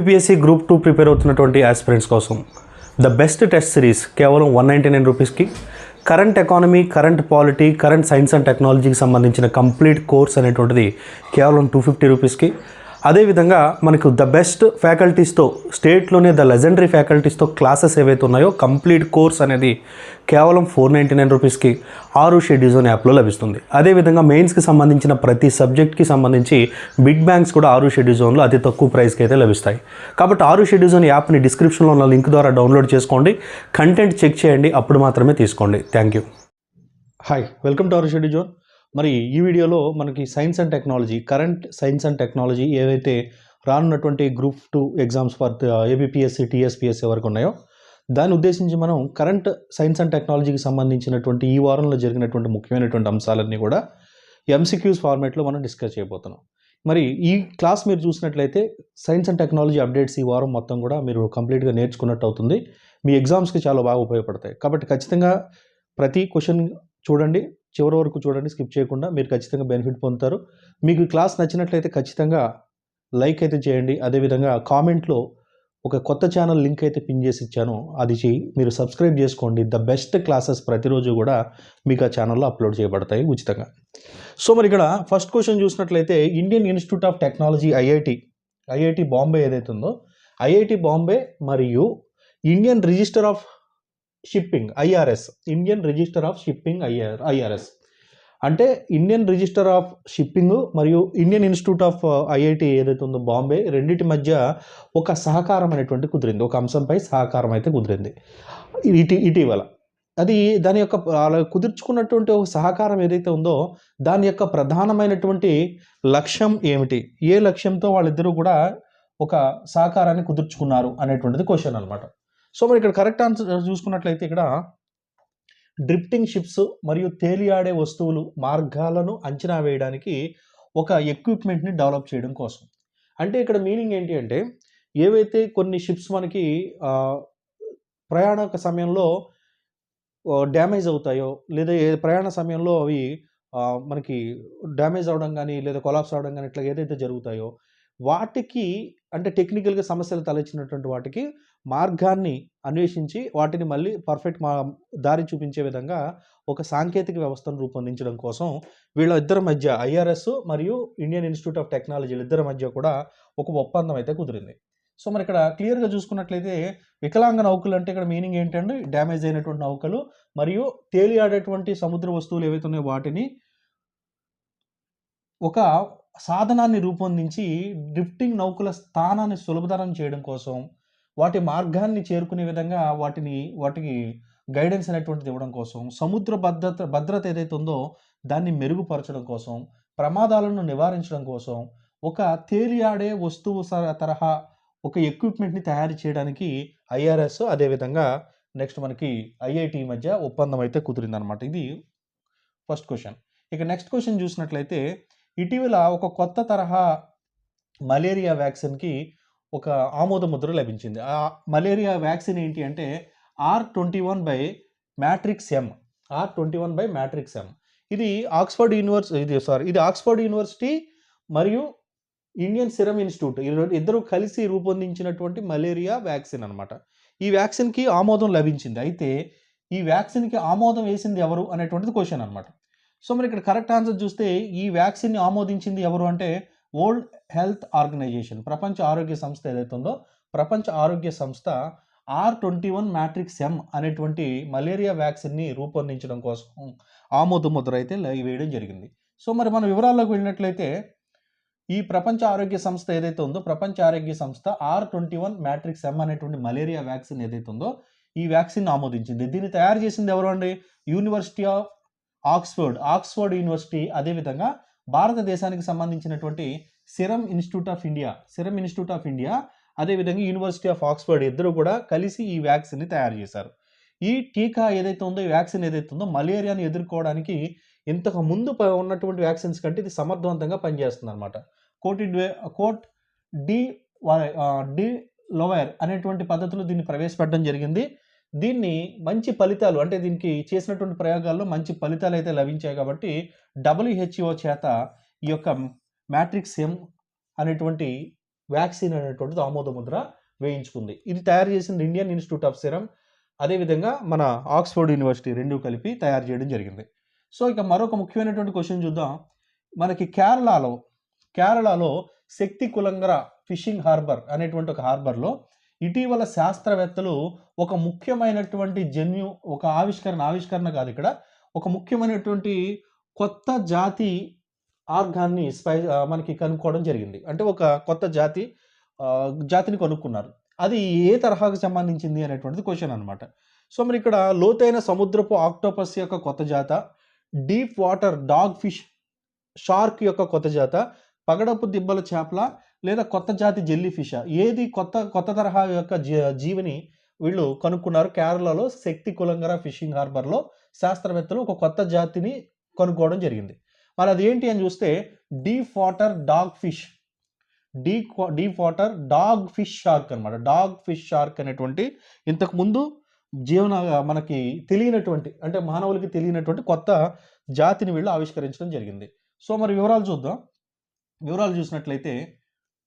UPSC group two prepare అవుతున్నటువంటి aspirants కోసం. The best test series కేవలం వన్ నైంటీ నైన్ రూపీస్కి current economy current polity current science and టెక్నాలజీకి సంబంధించిన complete course అనేటువంటిది కేవలం టూ ఫిఫ్టీ రూపీస్కి అదేవిధంగా మనకు ద బెస్ట్ ఫ్యాకల్టీస్తో స్టేట్లోనే ద లెజెండరీ ఫ్యాకల్టీస్తో క్లాసెస్ ఏవైతే ఉన్నాయో కంప్లీట్ కోర్స్ అనేది కేవలం ఫోర్ నైంటీ నైన్ రూపీస్కి ఆరు షెడ్యూల్స్ అనే యాప్లో లభిస్తుంది. అదేవిధంగా మెయిన్స్కి సంబంధించిన ప్రతి సబ్జెక్ట్కి సంబంధించి బిగ్ బ్యాంక్స్ కూడా ఆరు షెడ్యూల్ జోన్లో అతి తక్కువ ప్రైస్కి అయితే లభిస్తాయి. కాబట్టి ఆరు షెడ్యూల్ జోన్ యాప్ని డిస్క్రిప్షన్లో ఉన్న లింక్ ద్వారా డౌన్లోడ్ చేసుకోండి. కంటెంట్ చెక్ చేయండి. అప్పుడు మాత్రమే తీసుకోండి. Thank you hi welcome to ఆరు షెడ్యూల్ జోన్ మరి ఈ వీడియోలో మనకి science and technology current science and technology ఏవైతే రానున్నటువంటి group two exams for APPSC TSPSC వరకు ఉన్నాయో దాన్ని ఉద్దేశించి మనం కరెంట్ సైన్స్ అండ్ టెక్నాలజీకి సంబంధించినటువంటి ఈ వారంలో జరిగినటువంటి ముఖ్యమైనటువంటి అంశాలన్నీ కూడా ఎంసీక్యూస్ ఫార్మేట్లో మనం డిస్కస్ చేయబోతున్నాం. మరి ఈ క్లాస్ మీరు చూసినట్లయితే సైన్స్ అండ్ టెక్నాలజీ అప్డేట్స్ ఈ వారం మొత్తం కూడా మీరు కంప్లీట్గా నేర్చుకున్నట్టు అవుతుంది. మీ ఎగ్జామ్స్కి చాలా బాగా ఉపయోగపడతాయి. కాబట్టి ఖచ్చితంగా ప్రతి క్వశ్చన్ చూడండి చివరి వరకు చూడండి స్కిప్ చేయకుండా మీరు ఖచ్చితంగా బెనిఫిట్ పొందుతారు. మీకు క్లాస్ నచ్చినట్లయితే ఖచ్చితంగా లైక్ అయితే చేయండి. అదేవిధంగా కామెంట్లో ఒక కొత్త ఛానల్ లింక్ అయితే పిన్ చేసి ఇచ్చాను. అది చేయి మీరు సబ్స్క్రైబ్ చేసుకోండి. ద బెస్ట్ క్లాసెస్ ప్రతిరోజు కూడా మీకు ఆ ఛానల్లో అప్లోడ్ చేయబడతాయి ఉచితంగా. సో మరి ఇక్కడ ఫస్ట్ క్వశ్చన్ చూసినట్లయితే Indian Institute of Technology IIT. IIT Bombay ఏదైతే ఉందో ఐఐటి బాంబే మరియు Indian Register of Shipping IRS Indian Register of Shipping IR IRS అంటే ఇండియన్ రిజిస్టర్ ఆఫ్ షిప్పింగ్ మరియు ఇండియన్ ఇన్స్టిట్యూట్ ఆఫ్ ఐఐటి ఏదైతే ఉందో బాంబే రెండింటి మధ్య ఒక సహకారం అనేటువంటి కుదిరింది. ఒక అంశంపై సహకారం అయితే కుదిరింది. ఇటీ ఇటీవల. అది దాని యొక్క అలా కుదుర్చుకున్నటువంటి ఒక సహకారం ఏదైతే ఉందో దాని యొక్క ప్రధానమైనటువంటి లక్ష్యం ఏమిటి? ఏ లక్ష్యంతో వాళ్ళిద్దరూ కూడా ఒక సహకారాన్ని కుదుర్చుకున్నారు అనేటువంటిది క్వశ్చన్ అనమాట సో మరి ఇక్కడ కరెక్ట్ ఆన్సర్ చూసుకున్నట్లయితే ఇక్కడ డ్రిఫ్టింగ్ షిప్స్ మరియు తేలియాడే వస్తువులు మార్గాలను అంచనా వేయడానికి ఒక ఎక్విప్మెంట్ని డెవలప్ చేయడం కోసం. అంటే ఇక్కడ మీనింగ్ ఏంటి అంటే ఏవైతే కొన్ని షిప్స్ మనకి ప్రయాణ సమయంలో డ్యామేజ్ అవుతాయో లేదా ఏ ప్రయాణ సమయంలో అవి మనకి డ్యామేజ్ అవడం కానీ లేదా కొలాప్స్ అవడం కానీ ఇట్లా ఏదైతే జరుగుతాయో వాటికి అంటే టెక్నికల్గా సమస్యలు తలెచ్చినటువంటి వాటికి మార్గాన్ని అన్వేషించి వాటిని మళ్ళీ పర్ఫెక్ట్ మా దారి చూపించే విధంగా ఒక సాంకేతిక వ్యవస్థను రూపొందించడం కోసం వీళ్ళ ఇద్దరి మధ్య ఐఆర్ఎస్ మరియు ఇండియన్ ఇన్స్టిట్యూట్ ఆఫ్ టెక్నాలజీ ఇద్దరి మధ్య కూడా ఒక ఒప్పందం అయితే కుదిరింది. సో మరి ఇక్కడ క్లియర్గా చూసుకున్నట్లయితే వికలాంగ నౌకలు అంటే ఇక్కడ మీనింగ్ ఏంటంటే డ్యామేజ్ అయినటువంటి నౌకలు మరియు తేలియాడేటువంటి సముద్ర వస్తువులు ఏవైతే ఉన్నాయో వాటిని ఒక సాధనాన్ని రూపొందించి డ్రిఫ్టింగ్ నౌకల స్థానాన్ని సులభతరం చేయడం కోసం వాటి మార్గాన్ని చేరుకునే విధంగా వాటిని వాటికి గైడెన్స్ అనేటువంటిది ఇవ్వడం కోసం సముద్ర భద్రత భద్రత ఏదైతే ఉందో దాన్ని మెరుగుపరచడం కోసం ప్రమాదాలను నివారించడం కోసం ఒక తేలియాడే వస్తువు స- తరహా ఒక ఎక్విప్మెంట్ని తయారు చేయడానికి ఐఆర్ఎస్ అదేవిధంగా నెక్స్ట్ మనకి ఐఐటి మధ్య ఒప్పందం అయితే కుదిరిందనమాట ఇది ఫస్ట్ క్వశ్చన్. ఇక నెక్స్ట్ క్వశ్చన్ చూసినట్లయితే ఇటీవల ఒక కొత్త తరహా మలేరియా వ్యాక్సిన్కి ఒక ఆమోద ముద్ర లభించింది. ఆ మలేరియా వ్యాక్సిన్ ఏంటి అంటే R twenty one by matrix M. R twenty one by matrix M. ఇది ఆక్స్ఫర్డ్ యూనివర్స్ ఇది సారీ ఇది ఆక్స్ఫర్డ్ యూనివర్సిటీ మరియు ఇండియన్ సిరమ్ ఇన్స్టిట్యూట్. ఈ ఇద్దరు కలిసి రూపొందించినటువంటి మలేరియా వ్యాక్సిన్ అనమాట ఈ వ్యాక్సిన్కి ఆమోదం లభించింది. అయితే ఈ వ్యాక్సిన్కి ఆమోదం వేసింది ఎవరు అనేటువంటిది క్వశ్చన్ అనమాట సో మరి ఇక్కడ కరెక్ట్ ఆన్సర్ చూస్తే ఈ వ్యాక్సిన్ని ఆమోదించింది ఎవరు అంటే వరల్డ్ హెల్త్ ఆర్గనైజేషన్ ప్రపంచ ఆరోగ్య సంస్థ ఏదైతే ఉందో ప్రపంచ ఆరోగ్య సంస్థ R twenty one matrix M అనేటువంటి మలేరియా వ్యాక్సిన్ని రూపొందించడం కోసం ఆమోద ముద్ర అయితే లై- వేయడం జరిగింది. సో మరి మన వివరాల్లోకి వెళ్ళినట్లయితే ఈ ప్రపంచ ఆరోగ్య సంస్థ ఏదైతే ఉందో ప్రపంచ ఆరోగ్య సంస్థ R twenty one matrix M అనేటువంటి మలేరియా వ్యాక్సిన్ ఏదైతే ఉందో ఈ వ్యాక్సిన్ ఆమోదించింది. దీన్ని తయారు చేసింది ఎవరు అండి? University of Oxford Oxford University అదేవిధంగా భారతదేశానికి సంబంధించినటువంటి Serum Institute of India Serum Institute of India అదేవిధంగా యూనివర్సిటీ ఆఫ్ ఆక్స్ఫర్డ్ ఇద్దరు కూడా కలిసి ఈ వ్యాక్సిన్ని తయారు చేశారు. ఈ టీకా ఏదైతే ఉందో ఈ వ్యాక్సిన్ ఏదైతే ఉందో మలేరియాను ఎదుర్కోవడానికి ఇంతకు ముందు ఉన్నటువంటి వ్యాక్సిన్స్ కంటే ఇది సమర్థవంతంగా పనిచేస్తుంది అనమాట కోటి కోట్ డి డి లోవైర్ అనేటువంటి పద్ధతిలో దీన్ని ప్రవేశపెట్టడం జరిగింది. దీన్ని మంచి ఫలితాలు అంటే దీనికి చేసినటువంటి ప్రయోగాల్లో మంచి ఫలితాలు అయితే లభించాయి కాబట్టి డబ్ల్యూహెచ్ఓ చేత ఈ యొక్క మ్యాట్రిక్స్ ఎం అనేటువంటి వ్యాక్సిన్ అనేటువంటిది ఆమోదముద్ర వేయించుకుంది. ఇది తయారు చేసింది ఇండియన్ ఇన్స్టిట్యూట్ ఆఫ్ సిరం అదేవిధంగా మన ఆక్స్ఫర్డ్ యూనివర్సిటీ రెండు కలిపి తయారు చేయడం జరిగింది. సో ఇక మరొక ముఖ్యమైనటువంటి క్వశ్చన్ చూద్దాం. మనకి కేరళలో కేరళలో శక్తి కులంగర ఫిషింగ్ హార్బర్ అనేటువంటి ఒక హార్బర్లో ఇటీవల శాస్త్రవేత్తలు ఒక ముఖ్యమైనటువంటి జన్యు ఒక ఆవిష్కరణ ఆవిష్కరణ కాదు ఇక్కడ ఒక ముఖ్యమైనటువంటి కొత్త జాతి ఆర్గాన్ని స్పై మనకి కనుక్కోవడం జరిగింది. అంటే ఒక కొత్త జాతి జాతిని కనుక్కున్నారు. అది ఏ తరహాకు సంబంధించింది అనేటువంటిది క్వశ్చన్ అనమాట సో మరి ఇక్కడ లోతైన సముద్రపు ఆక్టోపస్ యొక్క కొత్త జాత deep water dog fish shark యొక్క కొత్త జాత పగడపు దిబ్బల చేపల లేదా కొత్త జాతి జెల్లీ ఫిషా? ఏది కొత్త కొత్త తరహా యొక్క జీ- జీవిని వీళ్ళు కనుక్కున్నారు? కేరళలో శక్తి కులంగర ఫిషింగ్ హార్బర్లో శాస్త్రవేత్తలు ఒక కొత్త జాతిని కనుక్కోవడం జరిగింది. మరి అది ఏంటి అని చూస్తే deep water dog fish. D deep water dog fish shark అన్నమాట. డాగ్ ఫిష్ షార్క్ అనేటువంటి ఇంతకుముందు జీవన మనకి తెలియనటువంటి అంటే మానవులకి తెలియనటువంటి కొత్త జాతిని వీళ్ళు ఆవిష్కరించడం జరిగింది. సో మరి వివరాలు చూద్దాం. వివరాలు చూసినట్లయితే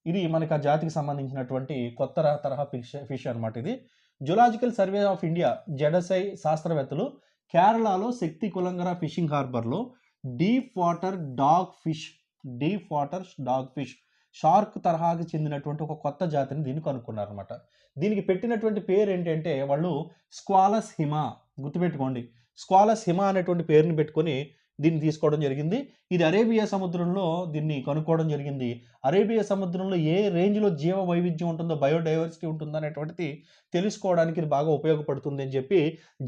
ఇది మనకు ఆ జాతికి సంబంధించినటువంటి కొత్త తరహా ఫిష్ ఫిష్ అనమాట ఇది. జులాజికల్ సర్వే ఆఫ్ ఇండియా జడసై శాస్త్రవేత్తలు కేరళలో శక్తి కులంగర fishing హార్బర్లో deep water dog fish deep water dog fish shark తరహాకి చెందినటువంటి ఒక కొత్త జాతిని దీన్ని కనుక్కున్నారనమాట దీనికి పెట్టినటువంటి పేరు ఏంటంటే వాళ్ళు స్క్వాలస్ హిమా. గుర్తుపెట్టుకోండి. స్క్వాలస్ హిమా అనేటువంటి పేరుని పెట్టుకొని దీన్ని తీసుకోవడం జరిగింది. ఇది అరేబియా సముద్రంలో దీన్ని కనుక్కోవడం జరిగింది. అరేబియా సముద్రంలో ఏ రేంజ్లో జీవ వైవిధ్యం ఉంటుందో బయోడైవర్సిటీ ఉంటుందో అనేటువంటిది తెలుసుకోవడానికి ఇది బాగా ఉపయోగపడుతుంది అని చెప్పి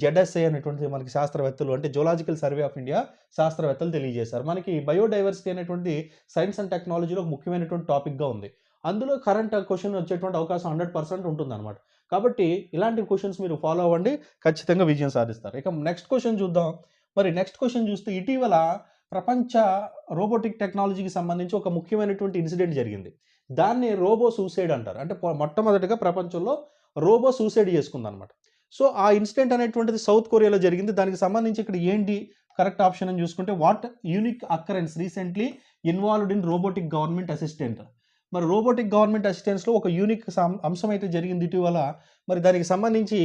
జెడ్ఎస్ఐ అనేటువంటిది మనకి శాస్త్రవేత్తలు అంటే జులాజికల్ సర్వే ఆఫ్ ఇండియా శాస్త్రవేత్తలు తెలియజేశారు. మనకి బయోడైవర్సిటీ అనేటువంటి సైన్స్ అండ్ టెక్నాలజీలో ఒక ముఖ్యమైనటువంటి టాపిక్గా ఉంది. అందులో కరెంట్ క్వశ్చన్ వచ్చేటువంటి అవకాశం హండ్రెడ్ పర్సెంట్ ఉంటుందన్నమాట. కాబట్టి ఇలాంటి క్వశ్చన్స్ మీరు ఫాలో అవ్వండి. ఖచ్చితంగా విజయం సాధిస్తారు. ఇక నెక్స్ట్ క్వశ్చన్ చూద్దాం. మరి నెక్స్ట్ క్వశ్చన్ చూస్తే ఇటీవల ప్రపంచ రోబోటిక్ టెక్నాలజీకి సంబంధించి ఒక ముఖ్యమైనటువంటి ఇన్సిడెంట్ జరిగింది. దాన్ని రోబో సూసైడ్ అంటారు. అంటే మొట్టమొదటిగా ప్రపంచంలో రోబో సూసైడ్ చేసుకుందనమాట సో ఆ ఇన్సిడెంట్ అనేటువంటిది సౌత్ కొరియాలో జరిగింది. దానికి సంబంధించి ఇక్కడ ఏంటి కరెక్ట్ ఆప్షన్ అని చూసుకుంటే what unique occurrence recently involved in robotic government assistant మరి రోబోటిక్ గవర్నమెంట్ అసిస్టెన్స్లో ఒక యూనిక్ సం- అంశం అయితే జరిగింది ఇటీవల. మరి దానికి సంబంధించి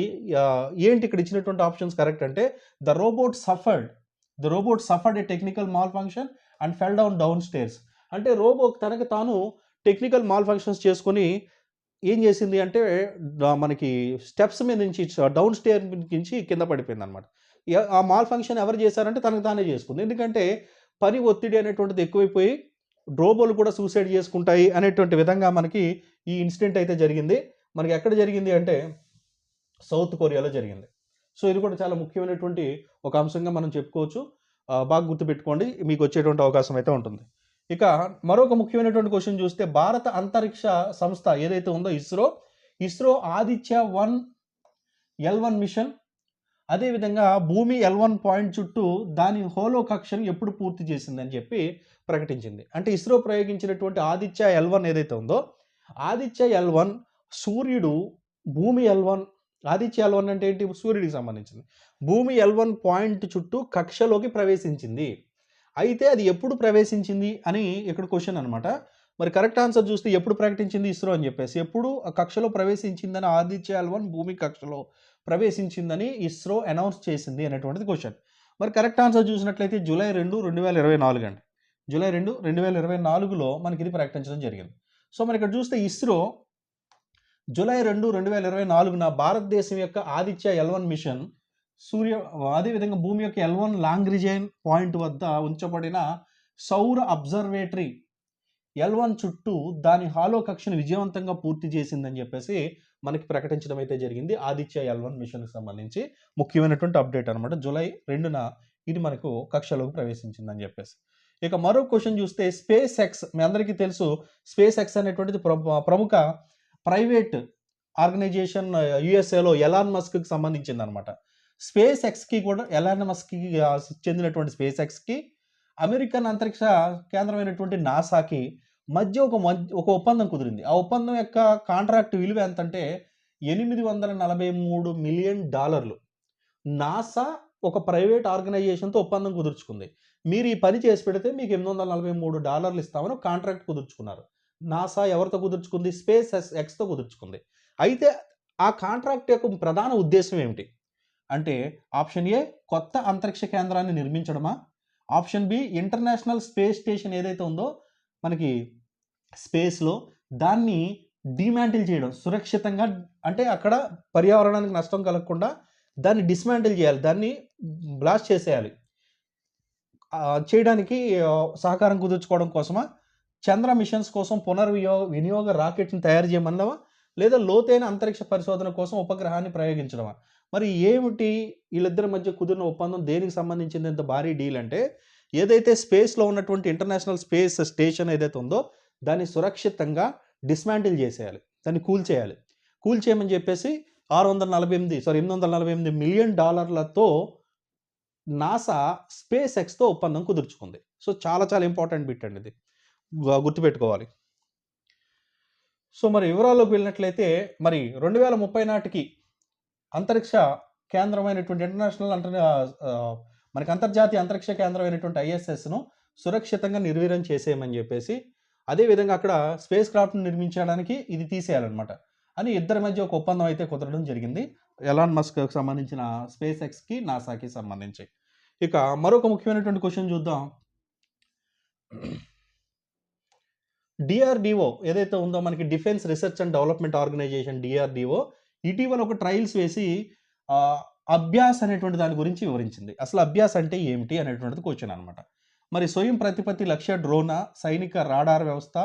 ఏంటి ఇక్కడ ఇచ్చినటువంటి ఆప్షన్స్ కరెక్ట్ అంటే the robot suffered the robot suffered a technical malfunction and fell down downstairs. అంటే రోబో తనకు తాను టెక్నికల్ మాల్ ఫంక్షన్స్ చేసుకొని ఏం చేసింది అంటే మనకి స్టెప్స్ మీద నుంచి డౌన్ స్టేర్ నుంచి కింద పడిపోయింది అనమాట ఆ మాల్ ఫంక్షన్ ఎవరు చేశారంటే తనకు తానే చేసుకుంది. ఎందుకంటే పని ఒత్తిడి అనేటువంటిది ఎక్కువైపోయి డ్రోబోలు కూడా సూసైడ్ చేసుకుంటాయి అనేటువంటి విధంగా మనకి ఈ ఇన్సిడెంట్ అయితే జరిగింది. మనకి ఎక్కడ జరిగింది అంటే సౌత్ కొరియాలో జరిగింది. సో ఇది కూడా చాలా ముఖ్యమైనటువంటి ఒక అంశంగా మనం చెప్పుకోవచ్చు. బాగా గుర్తుపెట్టుకోండి. మీకు వచ్చేటువంటి అవకాశం అయితే ఉంటుంది. ఇక మరొక ముఖ్యమైనటువంటి క్వశ్చన్ చూస్తే భారత అంతరిక్ష సంస్థ ఏదైతే ఉందో ISRO ISRO Aditya one L one mission అదేవిధంగా భూమి ఎల్ వన్ పాయింట్ చుట్టూ దాని హోలో కక్షను ఎప్పుడు పూర్తి చేసిందని చెప్పి ప్రకటించింది. అంటే ఇస్రో ప్రయోగించినటువంటి ఆదిత్య ఎల్ వన్ ఏదైతే ఉందో ఆదిత్య ఎల్ వన్ సూర్యుడు భూమి L one Aditya L one అంటే ఏంటి? సూర్యుడికి సంబంధించింది. భూమి ఎల్ వన్ పాయింట్ చుట్టూ కక్షలోకి ప్రవేశించింది. అయితే అది ఎప్పుడు ప్రవేశించింది అని ఇక్కడ క్వశ్చన్ అనమాట మరి కరెక్ట్ ఆన్సర్ చూస్తే ఎప్పుడు ప్రకటించింది ఇస్రో అని చెప్పేసి ఎప్పుడు ఆ కక్షలో ప్రవేశించిందని ఆదిత్య ఎల్ వన్ భూమి కక్షలో ప్రవేశించిందని ఇస్రో అనౌన్స్ చేసింది అనేటువంటిది క్వశ్చన్. మరి కరెక్ట్ ఆన్సర్ చూసినట్లయితే జూలై రెండు రెండు వేల ఇరవై నాలుగు అండి. జూలై రెండు రెండు వేల ఇరవై నాలుగులో మనకి ఇది ప్రకటించడం జరిగింది. సో మరి ఇక్కడ చూస్తే ఇస్రో జూలై రెండు రెండు వేల ఇరవై నాలుగున భారతదేశం యొక్క ఆదిత్య ఎల్ వన్ మిషన్ సూర్య అదేవిధంగా భూమి యొక్క ఎల్ వన్ లాంగ్రిజైన్ పాయింట్ వద్ద ఉంచబడిన సౌర అబ్జర్వేటరీ ఎల్ వన్ చుట్టూ దాని హాలో కక్షను విజయవంతంగా పూర్తి చేసిందని చెప్పేసి మనకి ప్రకటించడం అయితే జరిగింది. ఆదిత్య ఎల్ వన్ మిషన్కి సంబంధించి ముఖ్యమైనటువంటి అప్డేట్ అనమాట జూలై రెండున ఇది మనకు కక్షలోకి ప్రవేశించిందని చెప్పేసి. ఇక మరో క్వశ్చన్ చూస్తే స్పేస్ ఎక్స్ మీ అందరికీ తెలుసు స్పేస్ ఎక్స్ అనేటువంటిది ప్ర- ప్రముఖ ప్రైవేట్ ఆర్గనైజేషన్ యుఎస్ఏలో ఎలాన్ మస్క్కి సంబంధించింది అనమాట స్పేస్ ఎక్స్కి కూడా ఎలాన్ మస్క్కి చెందినటువంటి స్పేస్ ఎక్స్కి అమెరికన్ అంతరిక్ష కేంద్రమైనటువంటి నాసాకి మధ్య ఒక ఒక ఒప్పందం కుదిరింది. ఆ ఒప్పందం యొక్క కాంట్రాక్ట్ విలువ ఎంత అంటే ఎనిమిది వందల నలభై మూడు మిలియన్ డాలర్లు. నాసా ఒక ప్రైవేట్ ఆర్గనైజేషన్తో ఒప్పందం కుదుర్చుకుంది. మీరు ఈ పని చేసి పెడితే మీకు ఎనిమిది వందల నలభై మూడు డాలర్లు ఇస్తామని కాంట్రాక్ట్ కుదుర్చుకున్నారు. నాసా ఎవరితో కుదుర్చుకుంది? స్పేస్ ఎక్స్తో కుదుర్చుకుంది. అయితే ఆ కాంట్రాక్ట్ యొక్క ప్రధాన ఉద్దేశం ఏమిటి? అంటే ఆప్షన్ ఏ కొత్త అంతరిక్ష కేంద్రాన్ని నిర్మించడమా? Option B International Space Station ఏదైతే ఉందో మనకి స్పేస్లో దాన్ని డిమాంటిల్ చేయడం సురక్షితంగా అంటే అక్కడ పర్యావరణానికి నష్టం కలగకుండా దాన్ని డిస్మాంటిల్ చేయాలి దాన్ని బ్లాస్ట్ చేసేయాలి. చేయడానికి సహకారం కుదుర్చుకోవడం కోసమా? చంద్ర మిషన్స్ కోసం పునర్వినియోగ వినియోగ రాకెట్ని తయారు చేయమన్నావా? లేదా లోతైన అంతరిక్ష పరిశోధన కోసం ఉపగ్రహాన్ని ప్రయోగించడమా? మరి ఏమిటి వీళ్ళిద్దరి మధ్య కుదిరిన ఒప్పందం? దేనికి సంబంధించింది ఇంత భారీ డీల్ అంటే ఏదైతే స్పేస్లో ఉన్నటువంటి ఇంటర్నేషనల్ స్పేస్ స్టేషన్ ఏదైతే ఉందో దాన్ని సురక్షితంగా డిస్మాంటిల్ చేసేయాలి. దాన్ని కూల్ చేయాలి కూల్ చేయమని చెప్పేసి ఆరు వందల నలభై ఎనిమిది సారీ ఎనిమిది వందల నలభై ఎనిమిది మిలియన్ డాలర్లతో నాసా స్పేస్ ఎక్స్తో ఒప్పందం కుదుర్చుకుంది. సో చాలా చాలా ఇంపార్టెంట్ బిట్ అండి ఇది. గుర్తుపెట్టుకోవాలి. సో మరి వివరాల్లోకి వెళ్ళినట్లయితే మరి రెండు వేల ముప్పై నాటికి అంతరిక్ష కేంద్రమైనటువంటి ఇంటర్నేషనల్ అంటర్ మనకి అంతర్జాతీయ అంతరిక్ష కేంద్రమైనటువంటి ఐఎస్ఎస్ను సురక్షితంగా నిర్వీర్యం చేసేయమని చెప్పేసి అదేవిధంగా అక్కడ స్పేస్ క్రాఫ్ట్ను నిర్మించడానికి ఇది తీసేయాలన్నమాట. అని ఇద్దరి మధ్య ఒక ఒప్పందం అయితే కుదరడం జరిగింది. ఎలాన్ మస్క్కి సంబంధించిన స్పేస్ ఎక్స్కి నాసాకి సంబంధించి. ఇక మరొక ముఖ్యమైనటువంటి క్వశ్చన్ చూద్దాం. డిఆర్డిఓ ఏదైతే ఉందో మనకి Defence Research and Development Organisation DRDO ఇటీవల ఒక ట్రయల్స్ వేసి అభ్యాస్ అనేటువంటి దాని గురించి వివరించింది. అసలు అభ్యాస్ అంటే ఏమిటి అనేటువంటిది క్వశ్చన్ అనమాట మరి స్వయం ప్రతిపత్తి లక్ష్య డ్రోనా సైనిక రాడార్ వ్యవస్థ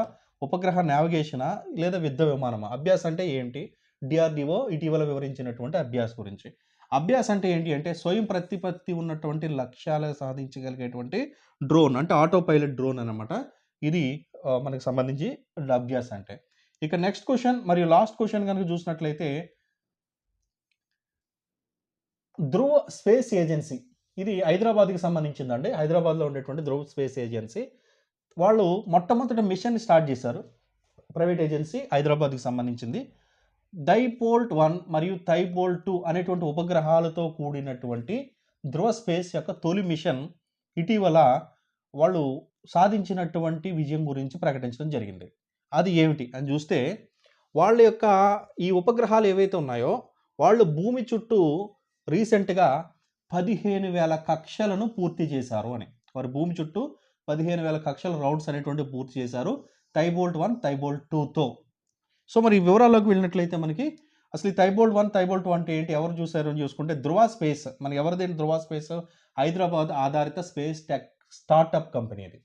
ఉపగ్రహ నావిగేషనా లేదా యుద్ధ విమానమా? అభ్యాస్ అంటే ఏంటి? డిఆర్డిఓ ఇటీవల వివరించినటువంటి అభ్యాస్ గురించి. అభ్యాస్ అంటే ఏంటి అంటే స్వయం ప్రతిపత్తి ఉన్నటువంటి లక్ష్యాలు సాధించగలిగేటువంటి డ్రోన్ అంటే ఆటో పైలట్ డ్రోన్ అనమాట ఇది మనకు సంబంధించి అభ్యాస్ అంటే. ఇక నెక్స్ట్ క్వశ్చన్ మరియు లాస్ట్ క్వశ్చన్ కనుక చూసినట్లయితే ధ్రువ స్పేస్ ఏజెన్సీ. ఇది హైదరాబాద్కి సంబంధించిందండి. హైదరాబాద్లో ఉండేటువంటి ధ్రువ స్పేస్ ఏజెన్సీ. వాళ్ళు మొట్టమొదటి మిషన్ స్టార్ట్ చేశారు. ప్రైవేట్ ఏజెన్సీ హైదరాబాద్కి సంబంధించింది. డైపోల్ట్ వన్ మరియు థైపోల్ట్ టూ అనేటువంటి ఉపగ్రహాలతో కూడినటువంటి ధ్రువ స్పేస్ యొక్క తొలి మిషన్ ఇటీవల వాళ్ళు సాధించినటువంటి విజయం గురించి ప్రకటించడం జరిగింది. అది ఏమిటి అని చూస్తే వాళ్ళ యొక్క ఈ ఉపగ్రహాలు ఏవైతే ఉన్నాయో వాళ్ళు భూమి చుట్టూ రీసెంట్గా పదిహేను వేల కక్షలను పూర్తి చేశారు అని. వారు భూమి చుట్టూ పదిహేను వేల కక్షల రౌండ్స్ అనేటువంటి పూర్తి చేశారు. థైబోల్ట్ వన్ థైబోల్ట్ టూతో సో మరి ఈ వివరాల్లోకి వెళ్ళినట్లయితే మనకి అసలు ఈ థైబోల్ట్ వన్ థైబోల్ట్ టూ అంటే ఏంటి? ఎవరు చూసారు అని చూసుకుంటే ధృవ స్పేస్. మనకి ఎవరిదైనా ధృవ స్పేస్? హైదరాబాద్ ఆధారిత స్పేస్ టెక్ స్టార్టప్ కంపెనీ అది.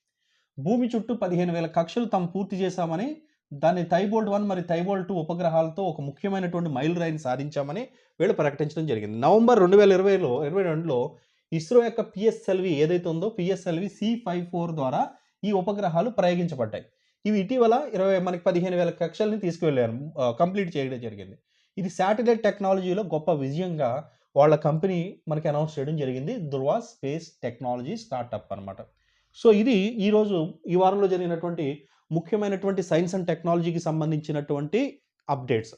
భూమి చుట్టూ పదిహేను వేల కక్షలు తాము పూర్తి చేశామని దాన్ని థైబోల్ట్ వన్ మరి థైబోల్ట్ టూ ఉపగ్రహాలతో ఒక ముఖ్యమైనటువంటి మైల్ రాయిని సాధించామని వీళ్ళు ప్రకటించడం జరిగింది. నవంబర్ రెండు వేల ఇరవైలో ఇరవై రెండులో ఇస్రో యొక్క పిఎస్ఎల్వి ఏదైతే ఉందో పిఎస్ఎల్వి సి ఫైవ్ ఫోర్ ద్వారా ఈ ఉపగ్రహాలు ప్రయోగించబడ్డాయి. ఇవి ఇటీవల ఇరవై మనకి పదిహేను వేల కక్షల్ని తీసుకువెళ్ళారు. కంప్లీట్ చేయడం జరిగింది. ఇది శాటిలైట్ టెక్నాలజీలో గొప్ప విజయంగా వాళ్ళ కంపెనీ మనకి అనౌన్స్ చేయడం జరిగింది. దుర్వా స్పేస్ టెక్నాలజీ స్టార్టప్ అన్నమాట. సో ఇది ఈరోజు ఈ వారంలో జరిగినటువంటి ముఖ్యమైనటువంటి సైన్స్ అండ్ టెక్నాలజీకి సంబంధించినటువంటి అప్డేట్స్.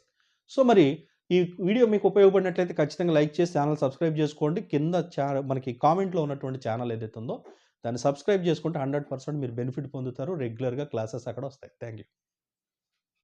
సో మరి ఈ వీడియో మీకు ఉపయోగపడినట్లయితే ఖచ్చితంగా లైక్ చేసి ఛానల్ సబ్స్క్రైబ్ చేసుకోండి. కింద చా మనకి కామెంట్లో ఉన్నటువంటి ఛానల్ ఏదైతే ఉందో దాన్ని సబ్స్క్రైబ్ చేసుకుంటే హండ్రెడ్ పర్సెంట్ మీరు బెనిఫిట్ పొందుతారు. రెగ్యులర్గా క్లాసెస్ అక్కడ వస్తాయి. Thank you